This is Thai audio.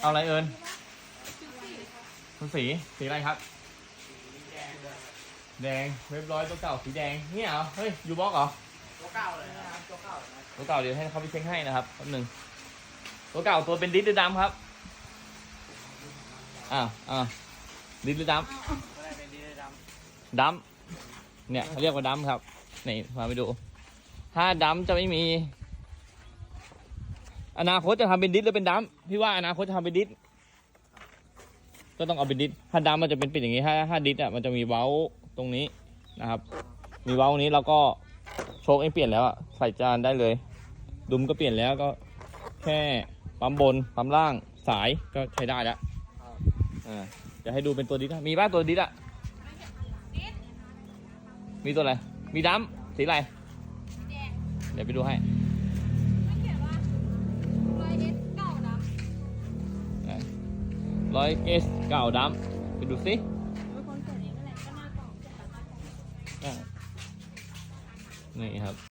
เอาอะไรเอิญคุณสีสีอะไรครับ แดงเว็บร้อยตัวเก่าสีแดงเนี่ยเหรอเฮ้ยยูบ็อกเหรอตัวเก้าเลยนะครับตัวเก้าตัวเก่าเดี๋ยวให้เขาไปเช็คให้นะครับแป๊บหนึงตัวเก่าตัวเป็นดิสหรือดำครับอ้าวอ้าวดิสหรือดตัวแรกเป็นดีเลยดำดำเนี่ยเขาเรียกว่าดำครับนี่มาไปดู ถ้าดำจะไม่มี อนาคตจะทำเป็นดิสหรือเป็นดำพี่ว่าอนาคตจะทำเป็นดิสก็ต้องเอาเป็นดิสถ้าดำมันจะเป็นปิดอย่างนี้ถ้าถ้าดิสอะมันจะมีเว้าตรงนี้นะครับ มีเว้าตรงนี้แล้วก็โชคเองเปลี่ยนแล้วอะใส่จานได้เลย ดุมก็เปลี่ยนแล้วก็แค่ปั๊มบนปั๊มล่างสายก็ใช้ได้แล้วอ่าจะให้ดูเป็นตัวดิสมีบ้างตัวดิสอะมีตัวอะไรมีดำสีอะไรเดี๋ยวไปดูให้ ร้อยเอสเก่าดำไปดูสิำเป็นคนเขียนเองนั่นแหละก็หน้ากล่องเขียนหน้ากล่องอ่านี่ครับ